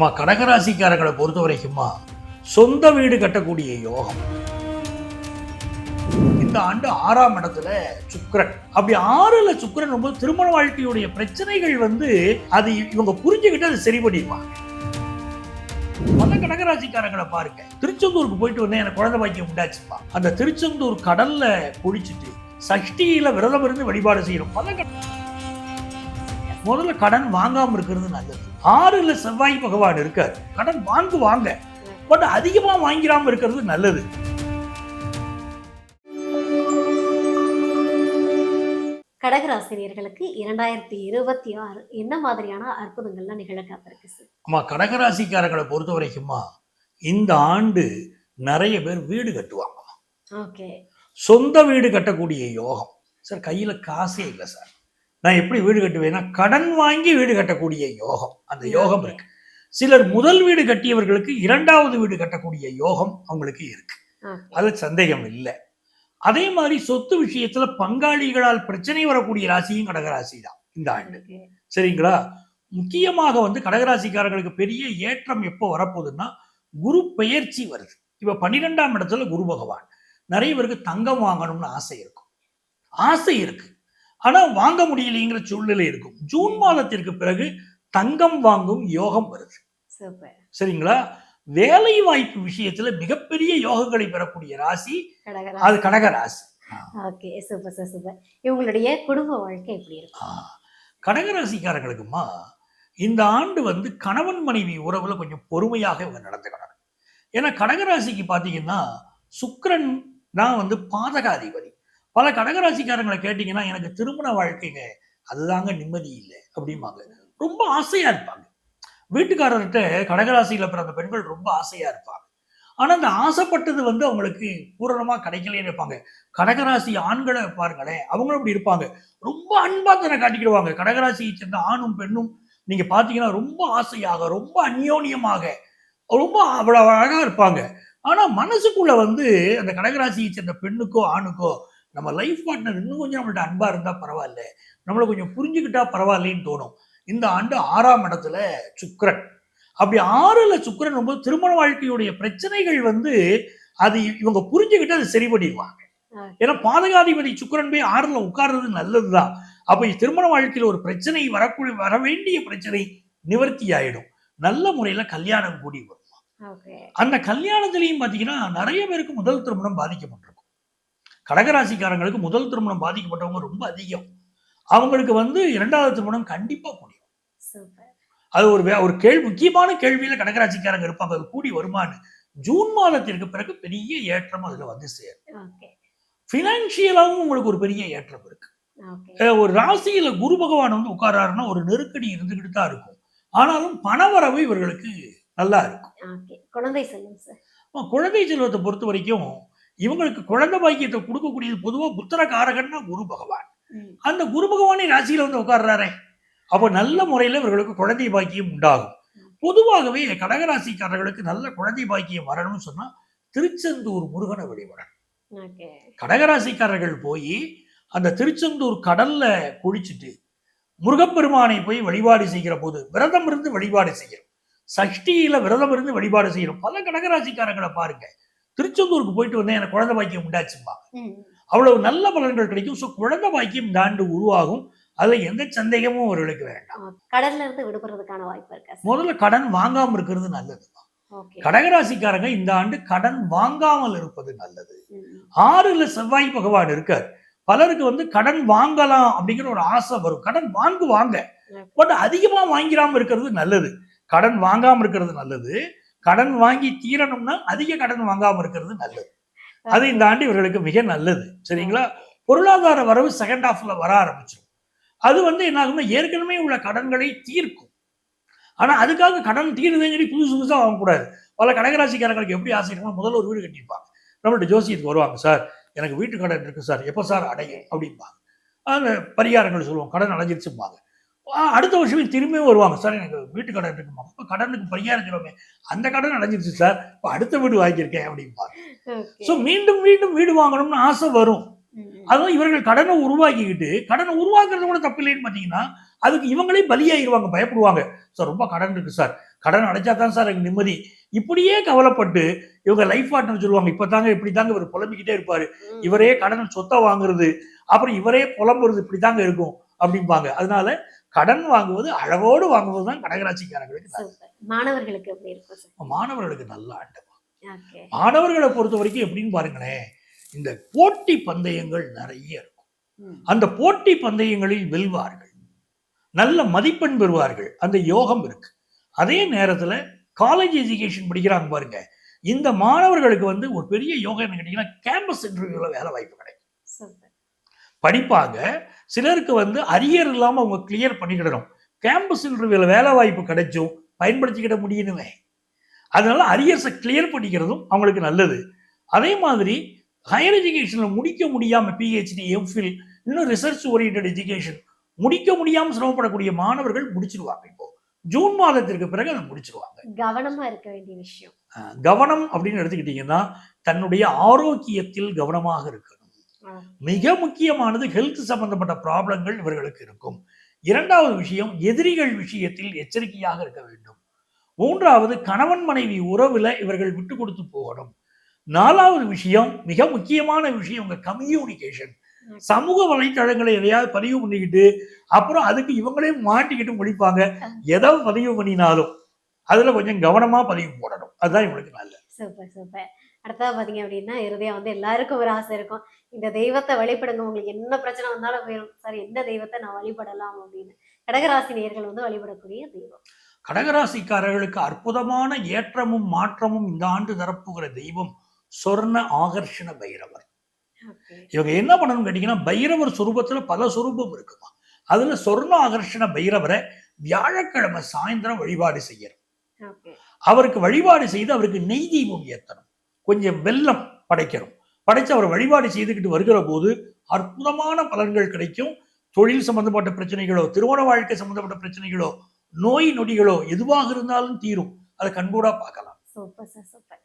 அம்மா கடகராசிக்காரங்களை பொறுத்த வரைக்குமா சொந்த வீடு கட்டக்கூடிய யோகம். இந்த ஆண்டு ஆறாம் இடத்துல சுக்கிரன். அப்படி ஆறுல சுக்கரன் ரொம்ப திருமண வாழ்க்கையுடைய பிரச்சனைகள் வந்து அது இவங்க புரிஞ்சுக்கிட்டு அதை சரி பண்ணிடுவாங்க பல கடகராசிக்காரங்களை பாருங்க. திருச்செந்தூருக்கு போயிட்டு வந்தேன் எனக்கு குழந்தை பாக்கியம் உண்டாச்சுப்பா. அந்த திருச்செந்தூர் கடல்ல குளிச்சுட்டு சஷ்டியில விரதம் இருந்து வழிபாடு செய்யணும். பல கட- முதல்ல கடன் வாங்காம இருக்கிறது நல்லது. ஆறுல செவ்வாய் பகவான் இருக்கார். கடன் வாங்கு வாங்க பட் அதிகமா வாங்கிடாம இருக்கிறது நல்லது. கடகராசினியர்களுக்கு இரண்டாயிரத்தி இருபத்தி ஆறு என்ன மாதிரியான அற்புதங்கள்லாம் நிகழ காத்திருக்கு சார்? அம்மா கடகராசிக்காரங்களை பொறுத்த வரைக்குமா இந்த ஆண்டு நிறைய பேர் வீடு கட்டுவாங்க. ஓகே. சொந்த வீடு கட்டக்கூடிய யோகம். சார் கையில காசே இல்லை சார். நான் எப்படி வீடு கட்டுவேன்னா கடன் வாங்கி வீடு கட்டக்கூடிய யோகம். அந்த யோகம் இருக்கு. சிலர் முதல் வீடு கட்டியவர்களுக்கு இரண்டாவது வீடு கட்டக்கூடிய யோகம் அவங்களுக்கு இருக்கு. அது சந்தேகம் இல்லை. அதே மாதிரி சொத்து விஷயத்துல பங்காளிகளால் பிரச்சனை வரக்கூடிய ராசியும் கடகராசி தான் இந்த ஆண்டு. சரிங்களா? முக்கியமாக வந்து கடகராசிக்காரர்களுக்கு பெரிய ஏற்றம் எப்போ வரப்போகுதுன்னா குரு பெயர்ச்சி வருது. இப்ப பன்னிரெண்டாம் இடத்துல குரு பகவான். நிறைய பேருக்கு தங்கம் வாங்கணும்னு ஆசை இருக்கும். ஆசை இருக்கு. ஆனா வாங்க முடியலைங்கிற சூழ்நிலை இருக்கும். ஜூன் மாதத்திற்கு பிறகு தங்கம் வாங்கும் யோகம் வருது. சரிங்களா? வேலை வாய்ப்பு விஷயத்துல மிகப்பெரிய யோகங்களை பெறக்கூடிய ராசி அது கடக ராசி ஓகே சூப்பர் சார் சூப்பர். இவங்களுடைய குடும்ப வாழ்க்கை எப்படி இருக்கும்? கடகராசிக்காரங்களுக்குமா இந்த ஆண்டு வந்து கணவன் மனைவி உறவுல கொஞ்சம் பொறுமையாக இவங்க நடந்துக்கணும். ஏன்னா கடகராசிக்கு பார்த்தீங்கன்னா சுக்கிரன் தான் வந்து பாதகாதிபதி. பல கடகராசிக்காரங்களை கேட்டிங்கன்னா எனக்கு திருமண வாழ்க்கைங்க அதுதாங்க நிம்மதி இல்லை அப்படிம்பாங்க. ரொம்ப ஆசையா இருப்பாங்க. வீட்டுக்காரர்கிட்ட கடகராசியில் பிறந்த பெண்கள் ரொம்ப ஆசையா இருப்பாங்க. ஆனா அந்த ஆசைப்பட்டது வந்து அவங்களுக்கு பூரணமா கிடைக்கலன்னு இருப்பாங்க. கடகராசி ஆண்களை பாருங்களேன் அவங்களும் அப்படி இருப்பாங்க. ரொம்ப அன்பாக தன்னை காட்டிக்கிடுவாங்க. கடகராசியை சேர்ந்த ஆணும் பெண்ணும் நீங்க பார்த்தீங்கன்னா ரொம்ப ஆசையாக ரொம்ப அந்யோன்யமாக ரொம்ப அவ்வளோ அழகாக இருப்பாங்க. ஆனால் மனசுக்குள்ளே வந்து அந்த கடகராசியை சேர்ந்த பெண்ணுக்கோ ஆணுக்கோ நம்ம லைஃப் பார்ட்னர் இன்னும் கொஞ்சம் நம்மள்ட்ட அன்பா இருந்தா பரவாயில்ல. நம்மளை கொஞ்சம் புரிஞ்சுக்கிட்டா பரவாயில்லைன்னு தோணும். இந்த ஆண்டு ஆறாம் இடத்துல சுக்கிரன். அப்படி ஆறுல சுக்கிரன் ரொம்ப திருமண வாழ்க்கையுடைய பிரச்சனைகள் வந்து அது இவங்க புரிஞ்சுக்கிட்டு அதை சரி பண்ணிடுவாங்க. ஏன்னா பாதகாதிபதி சுக்கிரன் போய் ஆறுல உட்கார்றது நல்லதுதான். அப்ப திருமண வாழ்க்கையில ஒரு பிரச்சனை வரக்கூடிய வர வேண்டிய பிரச்சனை நிவர்த்தி ஆயிடும். நல்ல முறையில கல்யாணம் கூடி வரும்? அந்த கல்யாணத்திலையும் பாத்தீங்கன்னா நிறைய பேருக்கு முதல் திருமணம் பாதிக்கப்பட்டிருக்கும். கடகராசிக்காரங்களுக்கு முதல் திருமணம் பாதிக்கப்பட்டவங்க ரொம்ப அதிகம். அவங்களுக்கு வந்து இரண்டாவது திருமணம் கண்டிப்பா முடியும். அது ஒரு ஒரு கேள்வி முக்கியமான கேள்வியில கடகராசிக்காரங்க இருப்பாங்க. அது கூடி வருமானு. ஜூன் மாதத்திற்கு பிறகு பெரிய ஏற்றம் அதுல வந்து சேரும். ஓகே. பினான்சியலாவும் உங்களுக்கு ஒரு பெரிய ஏற்றம் இருக்கு. ஒரு ராசியில குரு பகவான் வந்து உட்கார்றாருன்னா ஒரு நெருக்கடி இருந்துகிட்டு தான் இருக்கும். ஆனாலும் பணவரவு இவர்களுக்கு நல்லா இருக்கும். குழந்தை ஆமா, குழந்தை செல்வத்தை பொறுத்த வரைக்கும் இவங்களுக்கு குழந்தை பாக்கியத்தை கொடுக்கக்கூடியது பொதுவா புத்திர காரகன்னா குரு பகவான். அந்த குரு பகவானே ராசியில வந்து உட்கார்றாரே. அப்போ நல்ல முறையில இவர்களுக்கு குழந்தை பாக்கியம் உண்டாகும். பொதுவாகவே கடகராசிக்காரர்களுக்கு நல்ல குழந்தை பாக்கியம் வரணும்னு சொன்னா திருச்செந்தூர் முருகனை வழிபடணும். கடகராசிக்காரர்கள் போய் அந்த திருச்செந்தூர் கடல்ல குளிச்சுட்டு முருகப்பெருமானை போய் வழிபாடு செய்கிற போது விரதம் இருந்து வழிபாடு செய்யணும். சஷ்டியில விரதம் இருந்து வழிபாடு செய்யணும். பல கடகராசிக்காரங்களை பாருங்க. திருச்செந்தூருக்கு போயிட்டு வந்தேன். எனக்கு குழந்தை பாக்கியம் உண்டாச்சுப்பா. அவ்வளவு நல்ல பலன்கள் கிடைக்கும். ஸோ குழந்தை பாக்கியம் இந்த ஆண்டு உருவாகும். அதுல எந்த சந்தேகமும் அவர்களுக்கு வேண்டாம். ஓகே. கடல்ல இருந்து விடுபடுறதுக்கான வாய்ப்பு இருக்கா முதல்ல கடன் வாங்காம இருக்கிறது நல்லது. கடகராசிக்காரங்க இந்த ஆண்டு கடன் வாங்காமல் இருப்பது நல்லது. ஆறுல செவ்வாய் பகவான் இருக்கார். பலருக்கு வந்து கடன் வாங்கலாம் அப்படிங்கிற ஒரு ஆசை வரும். கடன் வாங்குவாங்க. பட் அதிகமா வாங்கிடாம இருக்கிறது நல்லது. கடன் வாங்காம இருக்கிறது நல்லது. கடன் வாங்கி தீரணும்னா அதிக கடன் வாங்காம இருக்கிறது நல்லது. அது இந்த ஆண்டு இவர்களுக்கு மிக நல்லது. சரிங்களா? பொருளாதார வரவு செகண்ட் ஹாஃப்ல வர ஆரம்பிச்சிடும் அது வந்து என்ன ஆகும்னா ஏற்கனவே உள்ள கடன்களை தீர்க்கும். ஆனா அதுக்காக கடன் தீருதுன்னு சொல்லி புதுசு புதுசா வாங்கக்கூடாது. பல கடகராசிக்காரங்களுக்கு எப்படி ஆசை இருக்கும்னா முதல்ல ஒரு வீடு கட்டியிருப்பாங்க நம்மள்ட்ட ஜோசியத்துக்கு வருவாங்க சார் எனக்கு வீட்டு கடன் இருக்கு சார். எப்போ சார் அடையும்? அப்படிம்பாங்க. அந்த பரிகாரங்கள் சொல்லுவோம் கடன் அடைஞ்சிருச்சுப்பாங்க அடுத்த வருஷமே திரும்பியும் வருவாங்க. சார் எனக்கு வீட்டு கடன் இருக்குமா இப்போ கடனுக்கு பரிகாரம் சொல்லுவோமே அந்த கடன் அடைஞ்சிருச்சு சார். இப்போ அடுத்த வீடு வாங்கியிருக்கேன் அப்படிம்பாங்க ஸோ மீண்டும் மீண்டும் வீடு வாங்கணும்னு ஆசை வரும். அதுவும் இவர்கள் கடனை உருவாக்கிக்கிட்டு கடனை உருவாக்குறது கூட தப்பு இல்லைன்னு பார்த்தீங்கன்னா அதுக்கு இவங்களே பலியாயிருவாங்க பயப்படுவாங்க. சார் ரொம்ப கடன் இருக்கு சார். கடன் அடைச்சா தான் சார் எனக்கு நிம்மதி. இப்படியே கவலைப்பட்டு இவங்க லைஃப் பார்ட்னர் சொல்லுவாங்க இப்போ தாங்க இப்படி தாங்க இவர் புலம்பிக்கிட்டே இருப்பாரு. இவரே கடன் சொத்தை வாங்குறது அப்புறம் இவரே புலம்புறது இப்படி தாங்க இருக்கும் அப்படிம்பாங்க. அதனால கடன் வாங்குவது அளவோடு வாங்குவது தான். சூப்பர். மாணவர்களுக்கு எப்படி இருக்கும் மாணவர்களுக்கு நல்ல ஆண்டு மாணவர்களை பொறுத்த வரைக்கும் எப்படின்னு பாருங்களேன் இந்த போட்டி பந்தயங்கள் நிறைய இருக்கும். அந்த போட்டி பந்தயங்களில் வெல்வார்கள். நல்ல மதிப்பெண் பெறுவார்கள். அந்த யோகம் இருக்கு. அதே நேரத்துல காலேஜ் எஜுகேஷன் படிக்கிறாங்க பாருங்க. இந்த மாணவர்களுக்கு வந்து ஒரு பெரிய யோகம் என்ன கேட்டீங்கன்னா கேம்பஸ் இன்டர்வியூல வேலை வாய்ப்பு கிடைக்கும். படிப்பாங்க சிலருக்கு வந்து அரியர் இல்லாம அவங்க கிளியர் பண்ணிக்கிடணும். கேம்பஸ் இன்டர்வியூல வேலை வாய்ப்பு கிடைச்சும் பயன்படுத்திக்கிட முடியணுமே. அதனால அரியர்ஸை கிளியர் பண்ணிக்கிறதும் அவங்களுக்கு நல்லது. அதே மாதிரி ஹையர் எஜுகேஷன்ல முடிக்க முடியாம பிஹெச்டி எம்ஃபில் இன்னும் ரிசர்ச் ஓரியன்ட் எஜுகேஷன் முடிக்க முடியாம சிரமப்படக்கூடிய மாணவர்கள் முடிச்சிருவாங்க இப்போ. ஜூன் மாதத்திற்கு பிறகு அதை முடிச்சிருவாங்க. கவனமா இருக்க வேண்டிய விஷயம். கவனம் அப்படின்னு எடுத்துக்கிட்டீங்கன்னா தன்னுடைய ஆரோக்கியத்தில் கவனமாக இருக்கணும் ஆ. மிக முக்கியமானது ஹெல்த் சம்பந்தப்பட்ட ப்ராப்ளங்கள் இவர்களுக்கு இருக்கும். இரண்டாவது விஷயம் எதிரிகள் விஷயத்தில் எச்சரிக்கையாக இருக்க வேண்டும். மூன்றாவது கணவன் மனைவி உறவுல இவர்கள் விட்டு கொடுத்து போகணும். நாலாவது விஷயம் மிக முக்கியமான விஷயம் உங்க கம்யூனிகேஷன் சமூக வலைத்தளங்களை எதையாவது பதிவு பண்ணிக்கிட்டு அப்புறம் அதுக்கு இவங்களே மாட்டிக்கிட்டு முடிப்பாங்க எதை பதிவு பண்ணினாலும் அதுல கொஞ்சம் கவனமா பதிவு போடணும். அதுதான் இவங்களுக்கு நல்லது. Super super. அடுத்ததா பாத்தீங்க அப்படின்னா இறுதியா வந்து எல்லாருக்கும் ஒரு ஆசை இருக்கும். இந்த தெய்வத்தை வழிபடுங்க உங்களுக்கு என்ன பிரச்சனை வந்தாலும் போயிடும் சார் எந்த தெய்வத்தை நான் வழிபடலாம் அப்படின்னு. கடகராசி நேயர்கள் வந்து வழிபடக்கூடிய தெய்வம். கடகராசிக்காரர்களுக்கு அற்புதமான ஏற்றமும் மாற்றமும் இந்த ஆண்டு தரப்புகிற தெய்வம் சொர்ண ஆகர்ஷண பைரவர். இவங்க என்ன பண்ணணும்னு கேட்டீங்கன்னா பைரவர் சுரூபத்துல பல சுரூபம் இருக்குமா. அதுல சொர்ண ஆகர்ஷண பைரவரை வியாழக்கிழமை சாயந்தரம் வழிபாடு செய்யணும். அவருக்கு வழிபாடு செய்து அவருக்கு நெய் தீபம் ஏத்தணும். கொஞ்சம் வெல்லம் படைக்கணும். படைத்து அவர் வழிபாடு செய்துக்கிட்டு வருகிற போது அற்புதமான பலன்கள் கிடைக்கும். தொழில் சம்பந்தப்பட்ட பிரச்சனைகளோ திருமண வாழ்க்கை சம்பந்தப்பட்ட பிரச்சனைகளோ நோய் நொடிகளோ எதுவாக இருந்தாலும் தீரும். அதை கண்கூடா பார்க்கலாம். Super sir super.